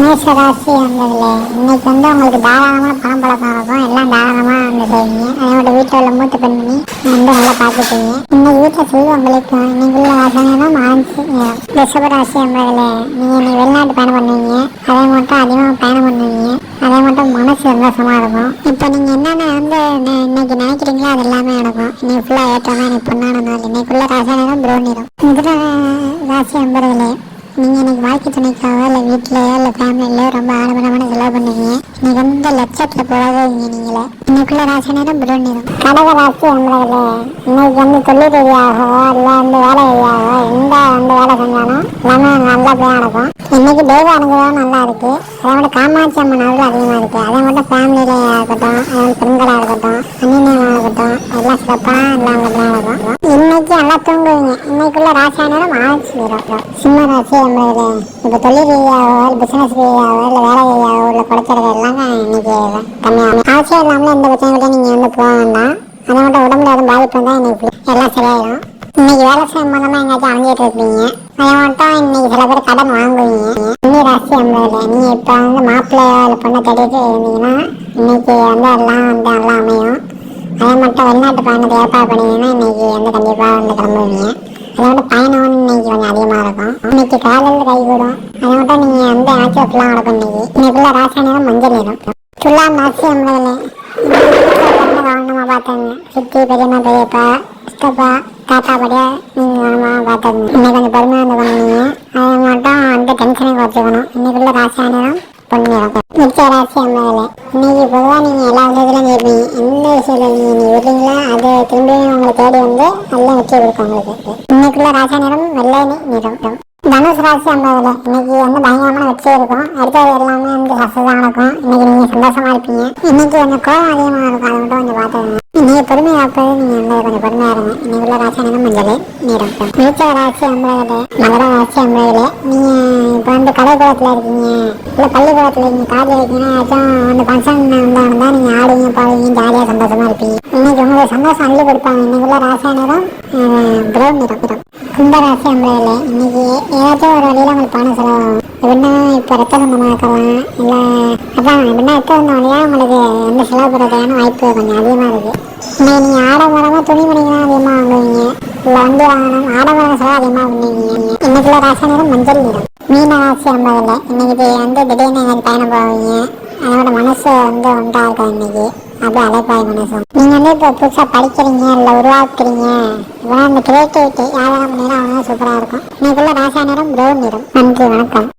மேஷராசி வந்ததுல இன்னைக்கு வந்து உங்களுக்கு தாராளமாக பணம் பழக்கம் இருக்கும். எல்லாம் தாராளமாக வந்து செய்வீங்க அதோட வீட்டில் உள்ள மூத்த பெண்மணி வந்து நல்லா பார்த்துப்பீங்க இன்னைக்கு வீட்டில் செல்வங்களுக்கு இன்னைக்குள்ள வாசனைலாம் மாறிச்சு ரிஷபராசி வந்ததுல நீங்கள் நீ வெளிநாட்டு பயணம் பண்ணுவீங்க அதே மட்டும் அதிகமாக பயணம் பண்ணுவீங்க. அதே மட்டும் மனசு சந்தோஷமாக இருக்கும். இப்போ நீங்கள் என்னென்ன வந்து இன்னைக்கு நினைக்கிறீங்களோ அது எல்லாமே நடக்கும். இன்னைக்கு ஃபுல்லாக ஏற்றமா இன்னைக்கு பொண்ணான நாள். இன்னைக்குள்ள ராசாயனம் புரோனிடும் மிதுன ராசி அன்பர்களே நீங்கள் எனக்கு வாழ்க்கை துணைக்காக இல்லை வீட்டிலையோ இல்லை ஃபேமிலியிலையோ ரொம்ப ஆடம்பரமான செலவு பண்ணுவீங்க? இன்னைக்கு வந்து லட்சத்தில் போகாதீங்க நீங்களே. இன்னைக்குள்ள ராசி நேரம் புதன் நேரம் கடக ராசி அன்பர்களே இன்னைக்கு வந்து தொழில் ரீதியாகவோ இல்லை வந்து வேலை ரீதியாகவோ எந்த வந்து வேலை செஞ்சாலும் எல்லாமே நல்லபடியாக நடக்கும் இன்னைக்கு தெய்வ அனுகிரகம் நல்லா இருக்கு. அதை விட காமாட்சி அம்மன் அளவு அதிகமாக இருக்கு. அதை மட்டும் ஃபேமிலியில இருக்கட்டும் அதாவது பெண்களாக இருக்கட்டும் அந்நியமாக இருக்கட்டும் எல்லாம் சிறப்பாக எல்லாம் நல்லபடியாக இருக்கும் இன்னைக்கு நல்லா தூங்க அன்னைக்குள்ள ராசியானரும் ஆட்சி வரும். சிம்ம ராசி நம்மளது இப்போ தொழில் ரீதியாகவோ இல்லை பிசினஸ் ரீதியாகவோ இல்லை வேலை ரீதியாகவோ இல்லை குறைக்கிறது எல்லாமே இன்னைக்கு கம்மியாகும் அவசியம் இல்லாமல் எந்த பிரச்சனைகிட்ட நீங்கள் வந்து போக வேண்டாம். அதை மட்டும் உடம்புல எதுவும் பாதிப்பு வந்தால் இன்னைக்கு எல்லாம் சரியாயிடும் இன்னைக்கு வேலை செய்யும் மூலமாக எங்கேயாச்சும் அலைஞ்சிட்டு இருப்பீங்க. அதை மட்டும் இன்னைக்கு சில பேர் கடன் வாங்குவீங்க. இன்னி ராசி ஐம்பதுல நீங்கள் இப்போ வந்து மாப்பிள்ளையோ இல்லை பொண்ணை தேடிட்டு இருந்தீங்கன்னா இன்னைக்கு வந்து எல்லாம் வந்து எல்லாம் அமையும். அதே மட்டும் வெளிநாட்டு பயணத்தை ஏற்பாடு பண்ணீங்கன்னா இன்னைக்கு வந்து கண்டிப்பாக வந்து கிளம்புவீங்க. அதை மட்டும் பயணம் வந்து இன்னைக்கு கொஞ்சம் அதிகமாக இருக்கும். இன்னைக்கு காலையில் கைகூடும் அதை மட்டும் நீங்கள் வந்து ஆட்சி ஃபுல்லாக நடக்கும் இன்னைக்கு. இன்னைக்குள்ள ராசி நேரம் மஞ்சள் நேரம் ஃபுல்லாக மாசி ஐம்பதுல கவனமா பார்த்தாங்க சித்தி பெரியம்மா பெரியப்பா சித்தப்பா தாத்தா படியா நீங்க கவனமா பார்த்தாங்க இன்னைக்கு கொஞ்சம் பொறுமையா இருந்து பண்ணீங்க அதை மட்டும் வந்து டென்ஷனை குறைச்சிக்கணும். இன்னைக்குள்ள ராசாயனம் பொண்ணிடம் மிச்ச அம்மாவில் இன்னைக்கு பொதுவாக நீங்கள் எல்லா விஷயத்துலையும் ஜெயிப்பீங்க எந்த விஷயத்தில் நீங்கள் நீ விடுறீங்களோ அது திரும்பியும் உங்களை தேடி வந்து நல்லா வெற்றி கொடுக்கும் உங்களுக்கு. இன்னைக்குள்ள ராசி நிறம் வெள்ளை நிறம். தனுஷ் ராசி அம்மாவில் இன்னைக்கு வந்து பயங்கரமான வெற்றி இருக்கும். அடுத்தது எல்லாமே வந்து சக்ஸஸாக நடக்கும். இன்னைக்கு நீங்கள் சந்தோஷமா இருப்பீங்க. இன்னைக்கு கொஞ்சம் கோவம் அதிகமாக இருக்கும். அதை மட்டும் கொஞ்சம் பார்த்துக்கோங்க. நீங்கள் பொறுமை காப்பது நீங்கள் வந்து கொஞ்சம் பொறுமையாக இருங்க. இன்னைக்குள்ள ராசி நிறம் மஞ்சள் நிறம் நீச்ச ராசி அம்பளவில் மகர ராசி அம்பளவில் நீங்கள் இப்போ வந்து கலைக்கூடத்தில் இருக்கீங்க. இல்லை பள்ளிக்கூடத்தில் இருக்கீங்க காலேஜ் இருக்கீங்கன்னா ஏதாச்சும் வந்து ஃபங்க்ஷன் வந்தாங்கன்னா நீங்கள் ஆடுவீங்க பாடுவீங்க ஜாலியாக சந்தோஷமா இருப்பீங்க. இன்னைக்கு உங்களுக்கு சந்தோஷம் அள்ளி கொடுப்பாங்க. இன்னைக்கு உள்ள ராசி நிறம் ப்ரௌன் நிறம் கும்பராசி அம்பளவில் இன்னைக்கு ஏதாச்சும் ஒரு வழியில் உங்களுக்கு பணம் செலவாகும். எப்படின்னா இப்போ ரத்த சம்பந்தமாக இருக்கலாம் இல்லை அதான் எப்படின்னா ரத்த சம்பந்தம் உங்களுக்கு எந்த செலவு பண்ணுறதுக்கான வாய்ப்பு கொஞ்சம் அதிகமாக இருக்குது இன்னைக்கு நீங்கள் ஆடம்பரமாக துணிமணிகள்லாம் அதிகமாக வாங்குவீங்க. இல்லை வந்து வாங்கணும் ஆடம்பரம் செலவு அதிகமாக பண்ணுவீங்க. இன்னைக்குள்ள ராசி நேரம் மஞ்சள் நிறம். மீன ராசி ஐம்பதில் இன்னைக்கு வந்து திடீர்னு எங்களுக்கு பயணம் போவீங்க. அதோட மனசு வந்து ஒன்றாக இருக்கும் இன்னைக்கு? அப்படியே அழைப்பாய் மனசும் நீங்கள் வந்து இப்போ புதுசாக படிக்கிறீங்க இல்லை உருவாக்குறீங்க. இதெல்லாம் அந்த கிரியேட்டிவிட்டி யாரெல்லாம் பண்ணீங்கன்னா அவங்க சூப்பராக இருக்கும். இன்னைக்குள்ள ராசா நிறம் ப்ரௌன் நிறம். நன்றி வணக்கம்.